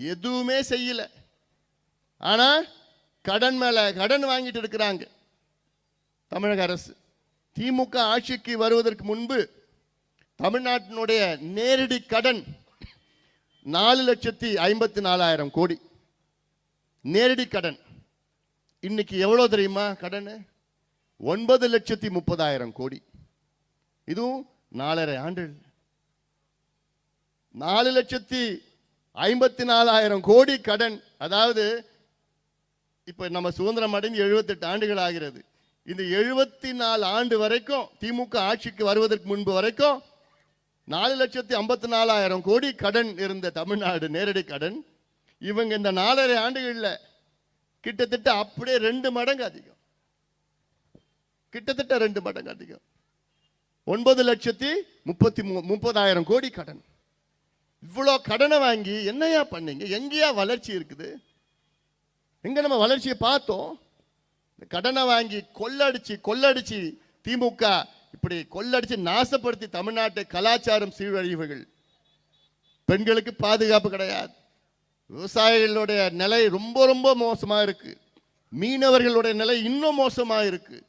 எதுவுமே செய்யல. ஆனா கடன் மேல கடன் வாங்கிட்டு இருக்கிறாங்க. தமிழக அரசு. திமுக ஆட்சிக்கு வருவதற்கு முன்பு தமிழ்நாட்டினுடைய நேரடி கடன் நாலு லட்சத்தி ஐம்பத்தி நாலாயிரம் கோடி. நேரடி கடன். இன்னைக்கு எவ்வளோ தெரியுமா கடன்? ஒன்பது லட்சத்தி முப்பதாயிரம் கோடி. இதுவும் நாலரை ஆண்டு நாலு லட்சத்தி ஐம்பத்தி நாலாயிரம் கோடி கடன். அதாவது இப்ப நம்ம சுதந்திரம் அடைந்து எழுபத்தெட்டு ஆண்டுகள் ஆகிறது. இந்த எழுபத்தி நாலு ஆண்டு வரைக்கும் திமுக ஆட்சிக்கு வருவதற்கு முன்பு வரைக்கும் நாலு லட்சத்தி ஐம்பத்தி நாலாயிரம் கோடி கடன் இருந்த தமிழ்நாடு நேரடி கடன். இவங்க இந்த நாலரை ஆண்டுகளில் கிட்டத்தட்ட அப்படியே ரெண்டு மடங்கு அதிகம். கிட்டத்தட்ட ரெண்டு மடங்கு அதிகம். ஒன்பது லட்சத்தி முப்பத்தி மூ முப்பதாயிரம் கோடி கடன். இவ்வளோ கடனை வாங்கி என்னையா பண்ணீங்க? எங்கேயா வளர்ச்சி இருக்குது? எங்கே நம்ம வளர்ச்சியை பார்த்தோம். இந்த கடனை வாங்கி கொள்ளடிச்சு கொள்ளடிச்சு திமுக இப்படி கொள்ளடிச்சு நாசப்படுத்தி தமிழ்நாட்டை கலாச்சாரம் சீரழிவுகள். பெண்களுக்கு பாதுகாப்பு கிடையாது. விவசாயிகளுடைய நிலை ரொம்ப ரொம்ப மோசமாக இருக்குது மீனவர்களுடைய நிலை இன்னும் மோசமாக இருக்குது